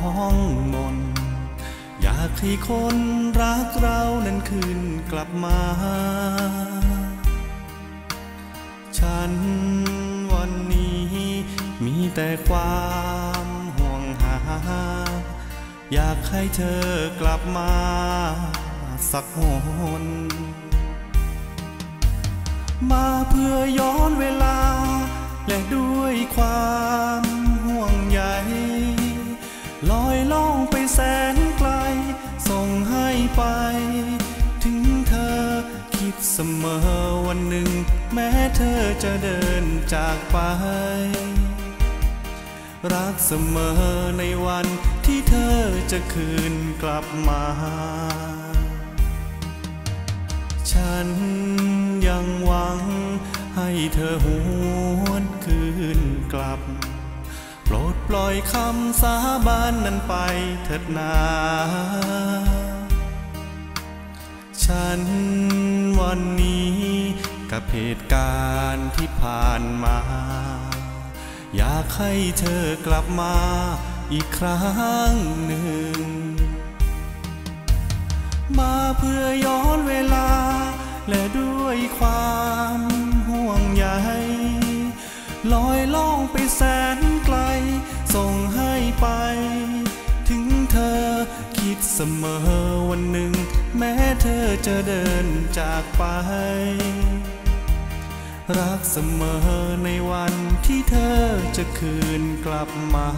องมน อยากให้คนรักเรานั้นคืนกลับมา ฉันวันนี้มีแต่ความห่วงหา อยากให้เธอกลับมาสักหนมาเพื่อย้อนเวลา และด้วยความ แม้เธอจะเดินจากไป รักเสมอในวันที่เธอจะคืนกลับมา ฉันยังหวังให้เธอหวนคืนกลับ โปรดปล่อยคำสาบานนั้นไปเถิดนาฉันวันนี้ กับเหตุการณ์ที่ผ่านมา อยากให้เธอกลับมาอีกครั้งหนึ่ง มาเพื่อย้อนเวลา และด้วยความห่วงใยลอยล่องไปแสนไกล ส่งให้ไป ถึงเธอคิดเสมอวันหนึ่ง แม้เธอจะเดินจากไป รักเสมอในวันที่เธอจะคืนกลับมา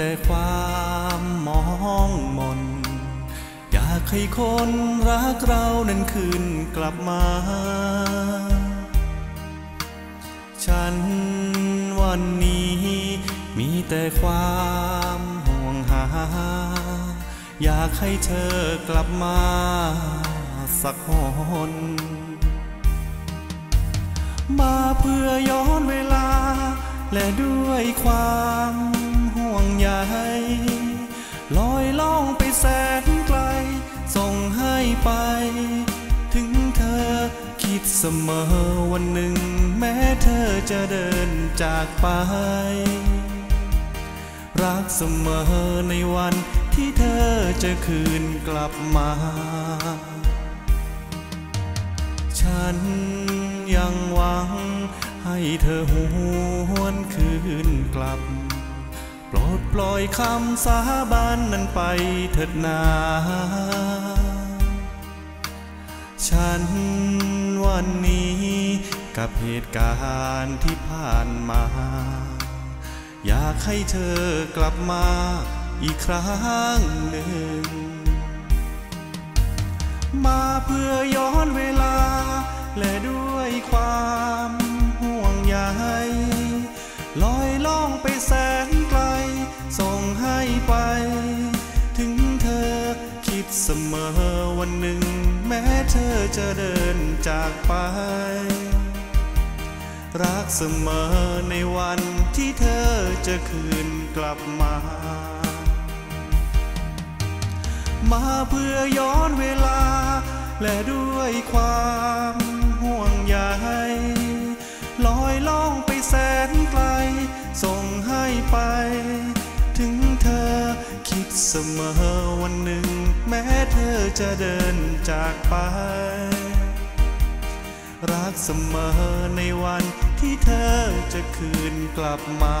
แต่ความมองมน อยากให้คนรักเรานั้นคืนกลับมา ฉันวันนี้มีแต่ความห่วงหา อยากให้เธอกลับมาสักหนมาเพื่อย้อนเวลา และด้วยความ ห่ลอยล่องไปแสนไกล ส่งให้ไป ถึงเธอคิดเสมอวันหนึ่ง แม้เธอจะเดินจากไป รักเสมอในวันที่เธอจะคืนกลับมา ฉันยังหวังให้เธอหวนคืนกลับ ปล่อยคำสาบานนั้นไปเถิดนาฉันวันนี้กับเหตุการณ์ที่ผ่านมา อยากให้เธอกลับมาอีกครั้งหนึ่ง มาเพื่อย้อนเวลาและด้วยความ มอวันหนึ่ง แม้เธอจะเดินจากไป รักเสมอในวันที่เธอจะคืนกลับมา มาเพื่อย้อนเวลา และด้วยความห่วงใยลอยล่องไปแสนไกล ส่งให้ไป ถึงเธอคิดเสมอวันหนึ่ง แม้เธอจะเดินจากไป รักเสมอในวันที่เธอจะคืนกลับมา